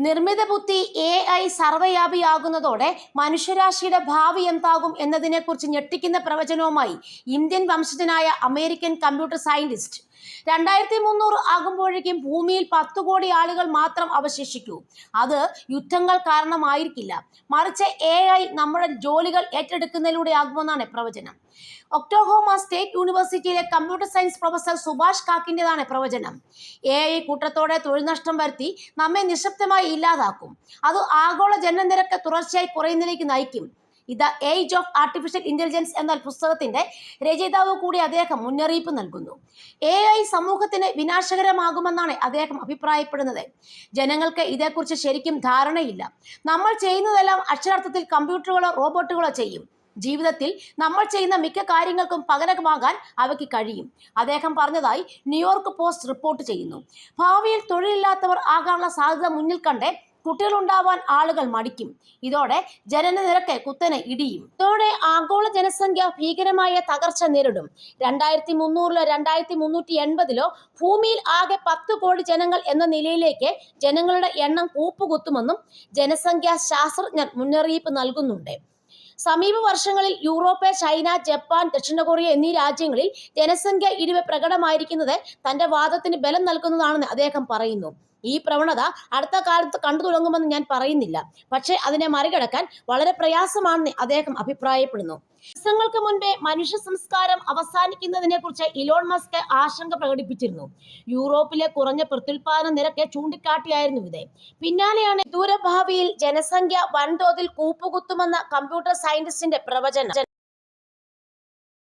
നിർമ്മിത ബുദ്ധി A I സർവവ്യാപിയാകുന്നതോടെ മനുഷ്യരാശിയുടെ ഭാവി എന്താകും എന്നതിനെക്കുറിച്ച് ഞെട്ടിക്കുന്ന പ്രവചനവുമായി ഇന്ത്യൻ വംശജനായ അമേരിക്കൻ കമ്പ്യൂട്ടർ സയന്റിസ്റ്റ് രണ്ടായിരത്തി മുന്നൂറ് ആകുമ്പോഴേക്കും ഭൂമിയിൽ പത്ത് കോടി ആളുകൾ മാത്രം അവശേഷിക്കൂ. അത് യുദ്ധങ്ങൾ കാരണമായിരിക്കില്ല. മറിച്ച് എ ഐ നമ്മുടെ ജോലികൾ ഏറ്റെടുക്കുന്നതിലൂടെ ആകുമെന്നാണ് പ്രവചനം. ഒക്ടോഹോമ സ്റ്റേറ്റ് യൂണിവേഴ്സിറ്റിയിലെ കമ്പ്യൂട്ടർ സയൻസ് പ്രൊഫസർ സുഭാഷ് കാക്കിന്റെതാണ് പ്രവചനം. എ ഐ കൂട്ടത്തോടെ തൊഴിൽ നഷ്ടം വരുത്തി നമ്മെ നിശബ്ദമായി ഇല്ലാതാക്കും. അത് ആഗോള ജനനിരക്ക് തുടർച്ചയായി കുറയുന്നതിലേക്ക് നയിക്കും. ഇത് ഏജ് ഓഫ് ആർട്ടിഫിഷ്യൽ ഇന്റലിജൻസ് എന്ന പുസ്തകത്തിന്റെ രചയിതാവ് കൂടി അദ്ദേഹം മുന്നറിയിപ്പ് നൽകുന്നു. എ ഐ സമൂഹത്തിന് വിനാശകരമാകുമെന്നാണ് അദ്ദേഹം അഭിപ്രായപ്പെടുന്നത്. ജനങ്ങൾക്ക് ഇതേക്കുറിച്ച് ശരിക്കും ധാരണയില്ല. നമ്മൾ ചെയ്യുന്നതെല്ലാം അക്ഷരാർത്ഥത്തിൽ കമ്പ്യൂട്ടറുകളോ റോബോട്ടുകളോ ചെയ്യും. ജീവിതത്തിൽ നമ്മൾ ചെയ്യുന്ന മിക്ക കാര്യങ്ങൾക്കും പകരമാകാൻ അവയ്ക്ക് കഴിയും. അദ്ദേഹം പറഞ്ഞതായി ന്യൂയോർക്ക് പോസ്റ്റ് റിപ്പോർട്ട് ചെയ്യുന്നു. ഭാവിയിൽ തൊഴിലില്ലാത്തവർ ആകാനുള്ള സാധ്യത മുന്നിൽ കണ്ട് കുട്ടികളുണ്ടാവാൻ ആളുകൾ മടിക്കും. ഇതോടെ ജനന നിരക്ക് കുത്തനെ ഇടിയും. ഇതോടെ ആഗോള ജനസംഖ്യ ഭീകരമായ തകർച്ച നേരിടും. രണ്ടായിരത്തി മുന്നൂറിലോ രണ്ടായിരത്തി മുന്നൂറ്റി എൺപതിലോ ഭൂമിയിൽ ആകെ പത്ത് കോടി ജനങ്ങൾ എന്ന നിലയിലേക്ക് ജനങ്ങളുടെ എണ്ണം കൂപ്പുകുത്തുമെന്നും ജനസംഖ്യാ ശാസ്ത്രജ്ഞർ മുന്നറിയിപ്പ് നൽകുന്നുണ്ട്. സമീപ വർഷങ്ങളിൽ യൂറോപ്പ് ചൈന ജപ്പാൻ ദക്ഷിണ കൊറിയ എന്നീ രാജ്യങ്ങളിൽ ജനസംഖ്യ ഇടിവ് പ്രകടമായിരിക്കുന്നത് തന്റെ വാദത്തിന് ബലം നൽകുന്നതാണെന്ന് അദ്ദേഹം പറയുന്നു. ഈ പ്രവണത അടുത്ത കാലത്ത് കണ്ടു തുടങ്ങുമെന്ന് ഞാൻ പറയുന്നില്ല. പക്ഷേ അതിനെ മറികടക്കാൻ വളരെ പ്രയാസമാണെന്ന് അദ്ദേഹം അഭിപ്രായപ്പെടുന്നു. ദിവസങ്ങൾക്ക് മുൻപേ മനുഷ്യ സംസ്കാരം അവസാനിക്കുന്നതിനെ കുറിച്ച് ഇലോൺ മസ്ക് ആശങ്ക പ്രകടിപ്പിച്ചിരുന്നു. യൂറോപ്പിലെ കുറഞ്ഞ പ്രത്യുൽപാദന നിരക്ക് ചൂണ്ടിക്കാട്ടിയായിരുന്നു ഇത്. പിന്നാലെയാണ് ദൂരഭാവിയിൽ ജനസംഖ്യ വൻതോതിൽ കൂപ്പുകുത്തുമെന്ന കമ്പ്യൂട്ടർ സയന്റിസ്റ്റിന്റെ പ്രവചനം.